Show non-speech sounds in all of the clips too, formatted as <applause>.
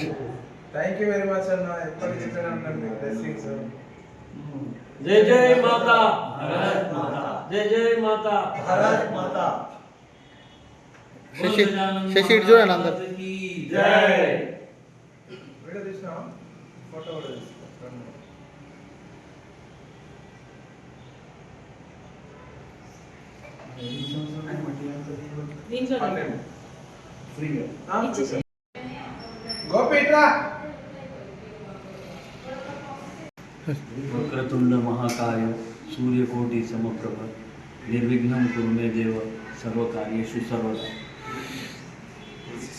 Thank you thank you very much అన్న ఎప్పటికీ చెప్పాను బ్లెస్సింగ్స్ జై జై మాతా భారత్ మాతా జై జై మాతా భారత్ మాతా శశి శశి ఇటు చూడండి అందరు జై వీడియో తీసినా ఫోటో కూడా తీసుకో దీంట్లో ఫ్రీగా వక్రతుండ మహాకాయ సూర్యకోటి సమప్రభ. నిర్విఘ్నం కురుమే దేవ సర్వకార్యేషు సర్వదా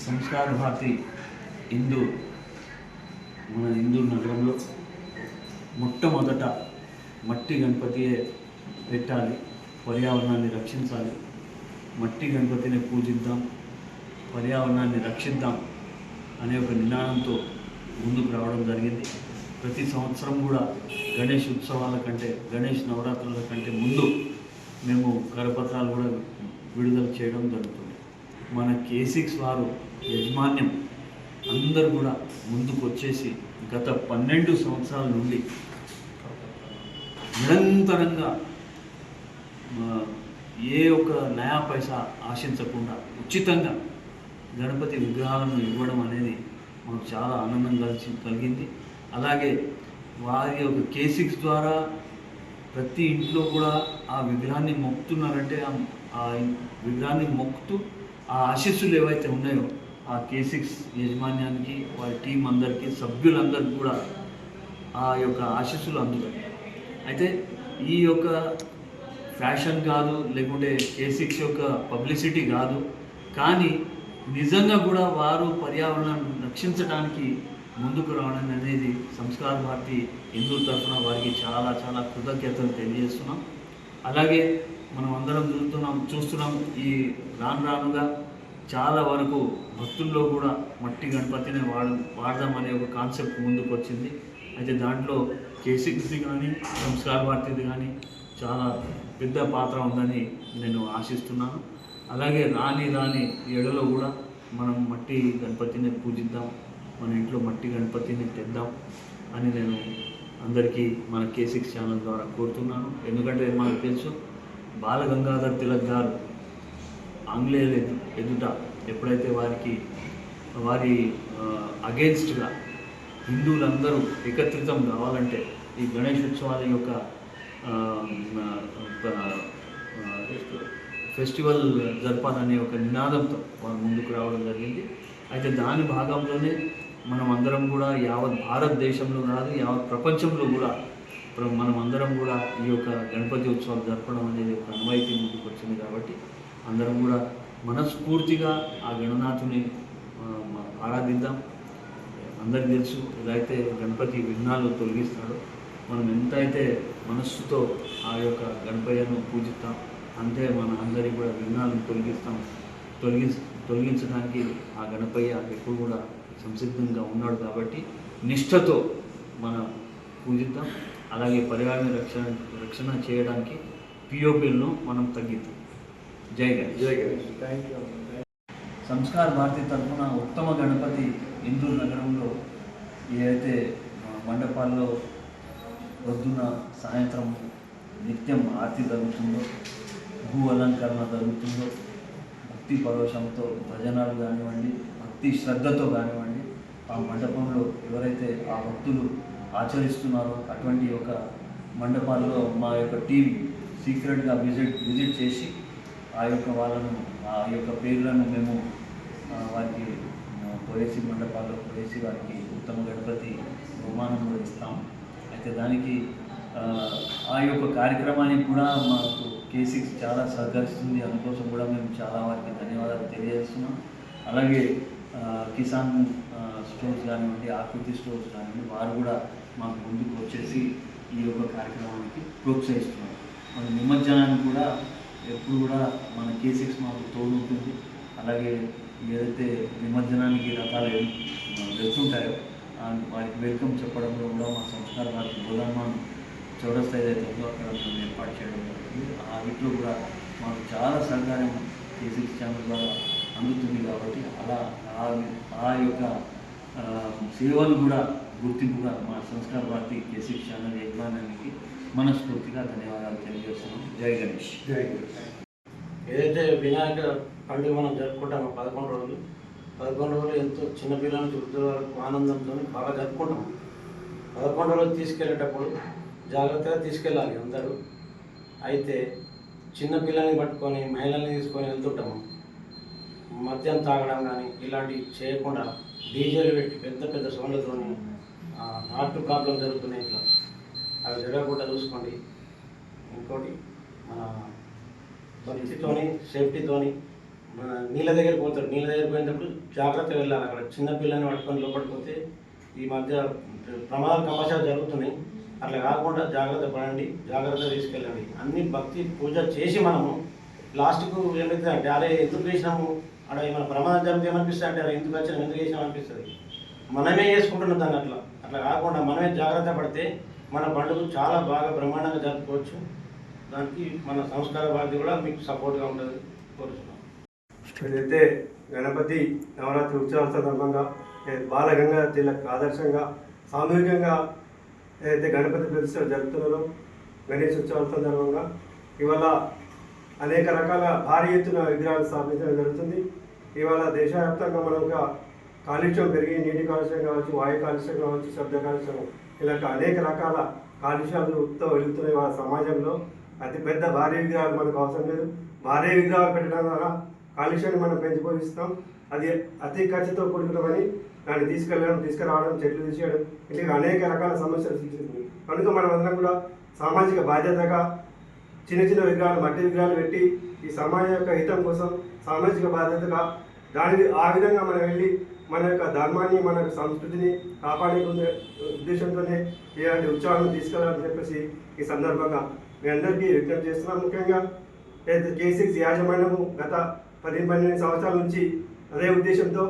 సంస్కార భారతి హిందూ మన హిందూ నగరంలో మొట్టమొదట మట్టి గణపతియే పెట్టాలి పర్యావరణాన్ని రక్షించాలి. మట్టి గణపతిని పూజిద్దాం పర్యావరణాన్ని రక్షిద్దాం. అనే ఒక నినాదంతో ముందుకు రావడం జరిగింది. ప్రతి సంవత్సరం కూడా గణేష్ ఉత్సవాల కంటే గణేష్ నవరాత్రుల కంటే ముందు మేము కరపత్రాలు కూడా విడుదల చేయడం జరుగుతుంది. మన కేసిక్స్ వారు యజమాన్యం అందరూ కూడా ముందుకు వచ్చేసి గత పన్నెండు సంవత్సరాల నుండి నిరంతరంగా ఏ ఒక్క నయా పైసా ఆశించకుండా ఉచితంగా గణపతి విగ్రహాలను ఇవ్వడం అనేది మాకు చాలా ఆనందం కలిసి కలిగింది. అలాగే వారి యొక్క కే సిక్స్ ద్వారా ప్రతి ఇంట్లో కూడా ఆ విగ్రహాన్ని మొక్కుతున్నారంటే ఆ- విగ్రహాన్ని మొక్కుతూ ఆ ఆశీస్సులు ఏవైతే ఉన్నాయో ఆ కే సిక్స్ యజమాన్యానికి వారి టీం అందరికీ సభ్యులందరికీ కూడా ఆ యొక్క ఆశీస్సులు అందుతాయి. అయితే ఈ యొక్క ఫ్యాషన్ కాదు లేకుంటే కేసిక్స్ యొక్క పబ్లిసిటీ కాదు. కానీ నిజంగా కూడా వారు పర్యావరణాన్ని రక్షించడానికి ముందుకు రావడం అనేది సంస్కార భారతి హిందూ తరఫున వారికి చాలా చాలా కృతజ్ఞతలు తెలియజేస్తున్నాం. అలాగే మనం అందరం చూస్తున్నాం చూస్తున్నాం ఈ రాను రానుగా చాలా వరకు భక్తుల్లో కూడా మట్టి గణపతిని వాడ అనే ఒక కాన్సెప్ట్ ముందుకు వచ్చింది అయితే దాంట్లో కేసీసీ కానీ సంస్కార భారతిది కానీ చాలా పెద్ద పాత్ర ఉందని నేను ఆశిస్తున్నాను. అలాగే రాని రాని ఏడలో కూడా మనం మట్టి గణపతిని పూజిద్దాం మన ఇంట్లో మట్టి గణపతిని తెద్దాం అని నేను అందరికీ మన కే సిక్స్ ఛానల్ ద్వారా కోరుతున్నాను. ఎందుకంటే మనకు తెలుసు బాలగంగాధర్ తిలక్ గారు ఆంగ్లేయుల ఎదుట ఎప్పుడైతే వారికి వారి అగేన్స్ట్గా హిందువులందరూ ఏకత్రితం కావాలంటే ఈ గణేష్ ఉత్సవాల యొక్క ఫెస్టివల్ జరపాలనే ఒక నినాదంతో వారు ముందుకు రావడం జరిగింది. అయితే దాని భాగంలోనే మనం అందరం కూడా యావత్ భారతదేశంలో కాదు యావత్ ప్రపంచంలో కూడా ఇప్పుడు మనం అందరం కూడా ఈ యొక్క గణపతి ఉత్సవాలు జరపడం అనేది ఒక అనువైతే ముందుకు వచ్చింది కాబట్టి అందరం కూడా మనస్ఫూర్తిగా ఆ గణనాథుని ఆరాధిద్దాం. అందరికి తెలుసు ఎలా అయితే గణపతి విఘ్నాలు తొలగిస్తాడో మనం ఎంతైతే మనస్సుతో ఆ యొక్క గణపయ్యను పూజిస్తాం అంతే మన అందరికీ కూడా విఘ్నాలను తొలగిస్తాం. తొలగి తొలగించడానికి ఆ గణపయ్య ఎప్పుడు కూడా సంసిద్ధంగా ఉన్నాడు కాబట్టి నిష్ఠతో మనం పూజిద్దాం. అలాగే పర్యావరణ రక్షణ రక్షణ చేయడానికి పిఓపిలను మనం తగ్గిద్దాం. జై గణేష్. జై గణేష్. థ్యాంక్ యూ సంస్కార భారతి తరఫున ఉత్తమ గణపతి హిందూ నగరంలో ఏదైతే మండపాల్లో పొద్దున సాయంత్రం నిత్యం ఆరతి జరుగుతుందో భూ అలంకరణ జరుగుతుందో భక్తి పరోషంతో భజనాలు కానివ్వండి భక్తి శ్రద్ధతో కానివ్వండి ఆ మండపంలో ఎవరైతే ఆ భక్తులు ఆచరిస్తున్నారో అటువంటి ఒక మండపాల్లో మా యొక్క టీం సీక్రెట్గా విజిట్ విజిట్ చేసి ఆ యొక్క వాళ్ళను ఆ యొక్క పేర్లను మేము వారికి పోయేసి మండపాల్లో పోయేసి వారికి ఉత్తమ గణపతి బహుమానం కూడా ఇస్తాం. అయితే దానికి ఆ, యొక్క కార్యక్రమానికి కూడా మాకు కే సిక్స్ చాలా సహకరిస్తుంది. అందుకోసం కూడా మేము చాలా వారికి ధన్యవాదాలు తెలియజేస్తున్నాం. అలాగే కిసాన్ స్టోర్స్ కానివ్వండి ఆకృతి స్టోర్స్ కానివ్వండి వారు కూడా మాకు ముందుకు వచ్చేసి ఈ యొక్క కార్యక్రమానికి ప్రోత్సహిస్తున్నారు. మన నిమజ్జనానికి కూడా ఎప్పుడు కూడా మన కేసీక్స్ మాకు తోడు ఉంటుంది. అలాగే ఏదైతే నిమజ్జనానికి రకాలు వెళ్తుంటాయో వారికి వెల్కమ్ చెప్పడంలో కూడా మా సంస్కార వారికి గోదామాన్ చౌరస్తా ఏదైతే ఉందో అక్కడ మేము ఏర్పాటు చేయడం జరుగుతుంది ఆ వీటిలో కూడా మాకు చాలా సహకారం కే ఛానల్ ద్వారా అందుతుంది కాబట్టి అలా ఆ యొక్క సేవలు కూడా గుర్తింపుగా మా సంస్కార భారతి కేసీ ఛానల్ యజమానానికి మనస్ఫూర్తిగా ధన్యవాదాలు తెలియజేస్తున్నాం. జై గణేష్. ఏదైతే వినాయక పండుగ మనం జరుపుకుంటామో పదకొండు రోజులు పదకొండు రోజులు ఎంతో చిన్నపిల్లల నుంచి వృద్ధుల వరకు ఆనందంతో బాగా జరుపుకుంటాం. పదకొండు రోజులు తీసుకెళ్ళేటప్పుడు జాగ్రత్తగా తీసుకెళ్ళాలి అందరూ. అయితే చిన్న పిల్లల్ని పట్టుకొని మహిళల్ని తీసుకొని వెళ్తుంటాము. మద్యం తాగడం కానీ ఇలాంటివి చేయకుండా డీజేలు పెట్టి పెద్ద పెద్ద సౌండ్లతో హార్ట్ ప్రాబ్లం జరుగుతున్నాయి ఇట్లా. అవి జరగకుండా చూసుకోండి. ఇంకోటి మన భక్తితోని సేఫ్టీతోని మన నీళ్ళ దగ్గర పోతారు. నీళ్ళ దగ్గర పోయినప్పుడు జాగ్రత్తగా వెళ్ళాలి. అక్కడ చిన్న పిల్లల్ని పట్టుకొని లోపలికి పోతే ఈ మధ్య ప్రమాదాలు కంపల్సరీ జరుగుతున్నాయి. అట్లా కాకుండా జాగ్రత్త పడండి జాగ్రత్త తీసుకెళ్ళండి. అన్ని భక్తి పూజ చేసి మనము లాస్ట్కు ఏమైతే అంటే అరే ఎందుకు చేసినాము అక్కడ ఏమైనా ప్రమాదం జరిగితే ఏమనిపిస్తుంది అంటే అరే ఎందుకు వచ్చినాం ఎందుకు చేసినాం అనిపిస్తుంది. మనమే చేసుకుంటున్నాం దాన్ని అట్లా. అట్లా కాకుండా మనమే జాగ్రత్త పడితే మన పండుగ చాలా బాగా బ్రహ్మాండంగా జరుపుకోవచ్చు. దానికి మన సంస్కార భారతి కూడా మీకు సపోర్ట్గా ఉంటుంది. కోరుతున్నాం ఏదైతే గణపతి నవరాత్రి ఉత్సవాల సందర్భంగా బాలగంగా తిలక్ ఆదర్శంగా సామూహికంగా ఏదైతే గణపతి ప్రతిష్ట జరుపుతున్నారో గణేష్ ఉత్సవాల సందర్భంగా ఇవాళ అనేక రకాల భారీ ఎత్తున విగ్రహాలు స్థాపించడం జరుగుతుంది. ఇవాళ దేశవ్యాప్తంగా మనం ఒక కాలుష్యం పెరిగి నీటి కాలుష్యం కావచ్చు వాయు కాలుష్యం కావచ్చు శబ్ద కాలుష్యం ఇలాంటి అనేక రకాల కాలుష్యాలతో వెళుతున్నాయి వాళ్ళ సమాజంలో. అతిపెద్ద భారీ విగ్రహాలు మనకు అవసరం లేదు. భారీ విగ్రహాలు పెట్టడం ద్వారా కాలుష్యాన్ని మనం పెంచిపోయిస్తాం. అది అతి ఖర్చుతో కూడుకున్నవని దాన్ని తీసుకెళ్ళడం తీసుకురావడం చెట్లు తీసేయడం ఇట్లా అనేక రకాల సమస్యలు సృష్టిస్తుంది. కనుక మనం అందరం కూడా సామాజిక బాధ్యతగా చిన్న చిన్న విగ్రహాలు మట్టి విగ్రహాలు పెట్టి ఈ సమాజం యొక్క హితం కోసం సామాజిక బాధ్యతగా దాని ఆ విధంగా మనం వెళ్ళి మన యొక్క ధర్మాన్ని మన యొక్క సంస్కృతిని కాపాడుకునే ఉద్దేశంతోనే ఇలాంటి ఉత్సవాలను తీసుకెళ్ళాలని చెప్పేసి ఈ సందర్భంగా మీ అందరికీ విజ్ఞప్తి చేస్తున్నాం ముఖ్యంగా కేసీసీ సిక్స్ యాజమాన్యము గత పది పన్నెండు సంవత్సరాల నుంచి అదే ఉద్దేశంతో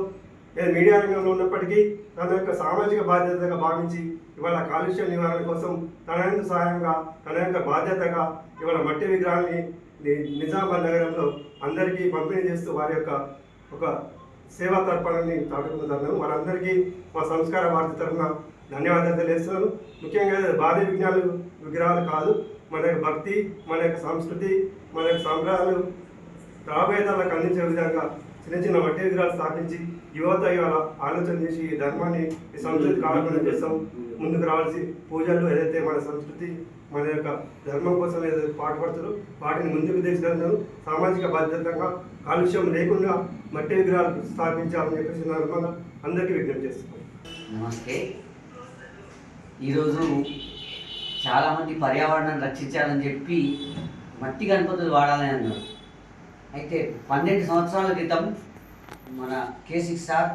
ఏ మీడియా రంగంలో ఉన్నప్పటికీ తన యొక్క సామాజిక బాధ్యతగా భావించి ఇవాళ కాలుష్య నివారణ కోసం తన యొక్క సహాయంగా తన యొక్క బాధ్యతగా ఇవాళ మట్టి విగ్రహాన్ని నిజామాబాద్ నగరంలో అందరికీ పంపిణీ చేస్తూ వారి యొక్క ఒక సేవా తర్పణాన్ని చాటుకున్న తరుణం. వారందరికీ మా సంస్కార భారతి తరఫున ధన్యవాదాలు తెలియజేస్తున్నాను. ముఖ్యంగా భారీ విజ్ఞానాలు విగ్రహాలు కాదు మన యొక్క భక్తి మన యొక్క సంస్కృతి మన యొక్క సంప్రదాయాలు రాబోయే తరాలకు అందించే విధంగా చిన్న చిన్న మట్టి విగ్రహాలు స్థాపించి యువత ఇవాళ ఆలోచన చేసి ఈ ధర్మాన్ని ఈ సంస్కృతి కాలకుండా చేస్తాం. ముందుకు రావాల్సి పూజలు ఏదైతే మన సంస్కృతి మన యొక్క ధర్మం కోసం ఏదైతే పాటుపడుతారో వాటిని ముందుకు తీసుకెళ్తారు. సామాజిక బాధ్యతగా కాలుష్యం లేకుండా మట్టి విగ్రహాలు స్థాపించాలని చెప్పేసి సందర్భంగా అందరికీ విజ్ఞప్తి చేస్తున్నాం. నమస్తే. ఈరోజు చాలామంది పర్యావరణాన్ని రక్షించాలని చెప్పి మట్టి గణపతులు వాడాలని అన్నారు. అయితే పన్నెండు సంవత్సరాల క్రితం మన కేసీ సార్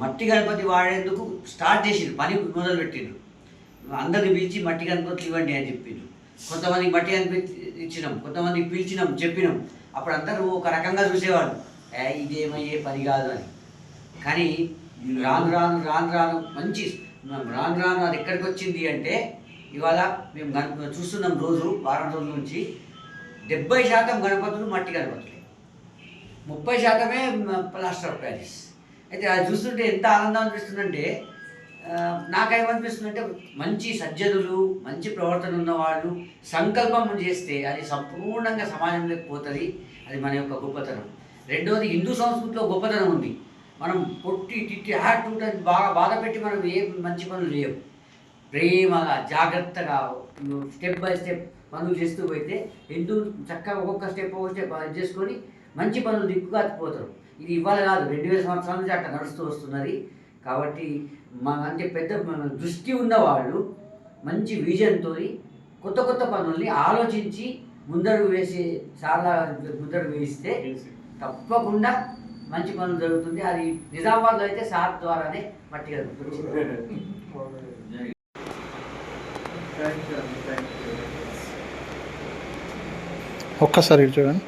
మట్టి గణపతి వాడేందుకు స్టార్ట్ చేసిండు పని మొదలుపెట్టిండు. అందరిని పిలిచి మట్టి గణపతులు ఇవ్వండి అని చెప్పిండు. కొంతమందికి మట్టి గణపతి ఇచ్చినాం కొంతమందికి పిలిచినాం చెప్పినాం. అప్పుడు అందరూ ఒక రకంగా చూసేవాళ్ళు. ఏ ఇదేమయ్యే పని కాదు అని. కానీ రాను రాను రాను రాను మంచి రాను రాను అది ఎక్కడికి వచ్చింది అంటే ఇవాళ మేము చూస్తున్నాం రోజు వారం రోజుల నుంచి. డెబ్బై శాతం గణపతులు మట్టి గణపతులే. ముప్పై శాతమే ప్లాస్టర్ ఆఫ్ ప్యారిస్. అయితే అది చూస్తుంటే ఎంత ఆనందం అనిపిస్తుందంటే నాకేమనిపిస్తుందంటే మంచి సజ్జనులు మంచి ప్రవర్తన ఉన్నవాళ్ళు సంకల్పం చేస్తే అది సంపూర్ణంగా సమాజంలోకి పోతుంది. అది మన యొక్క గొప్పతనం. రెండవది హిందూ సంస్కృతిలో గొప్పతనం ఉంది. మనం కొట్టి తిట్టి హ్యాట్ అని బాగా బాధ పెట్టి మనం ఏ మంచి పనులు చేయము. ప్రేమగా జాగ్రత్తగా స్టెప్ బై స్టెప్ పనులు చేస్తూ పోతే హిందువులు చక్కగా ఒక్కొక్క స్టెప్ ఒక్కొక్క స్టెప్ చేసుకొని మంచి పనులు దిక్కుగా పోతారు ఇది ఇవాళ కాదు రెండు వేల సంవత్సరాల నుంచి అట్లా నడుస్తూ వస్తున్నది. కాబట్టి మన అంటే పెద్ద దృష్టి ఉన్నవాళ్ళు మంచి విజన్తో కొత్త కొత్త పనుల్ని ఆలోచించి ముందడుగు వేసి చాలా ముందడుగు వేస్తే తప్పకుండా మంచి పనులు జరుగుతుంది. అది నిజామాబాద్లో అయితే సార్ ద్వారానే మట్టి <laughs> కలుగుతుంది థ్యాంక్ యూ అండి థ్యాంక్ యూ ఒక్కసారి చూడండి.